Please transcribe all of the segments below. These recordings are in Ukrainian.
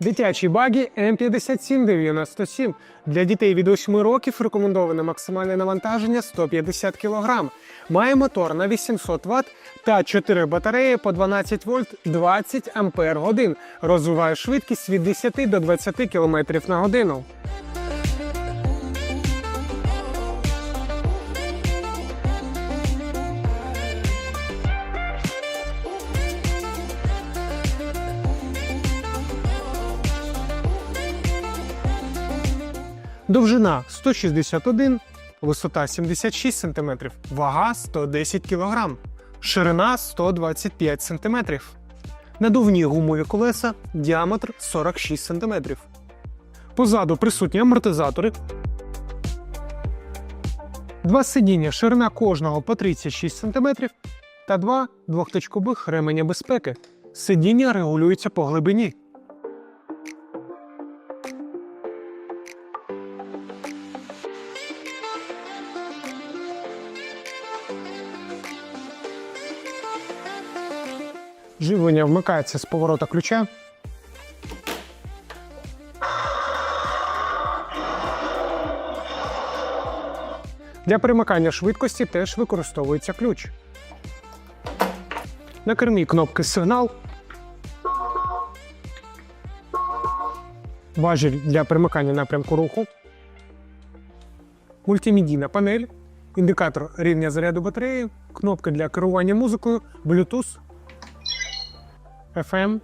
Дитячі багі М5797. Для дітей від 8 років рекомендоване максимальне навантаження 150 кг. Має мотор на 800 Вт та 4 батареї по 12 вольт 20 ампер годин. Розвиває швидкість від 10 до 20 км на годину. Довжина 161, висота 76 см, вага 110 кг, ширина 125 см. Надувні гумові колеса, діаметр 46 см. Позаду присутні амортизатори. Два сидіння, ширина кожного по 36 см та два двохточкових ременя безпеки. Сидіння регулюються по глибині. Живлення вмикається з поворота ключа. Для перемикання швидкості теж використовується ключ. На кермі кнопки сигнал. Важіль для перемикання напрямку руху. Мультимедійна панель, індикатор рівня заряду батареї, кнопки для керування музикою, Bluetooth, FM,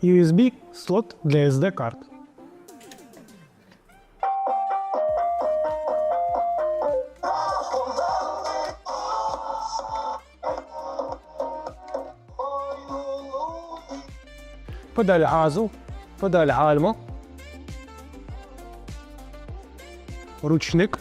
USB слот для SD карт. Педаль газу, педаль гальмо, ручник,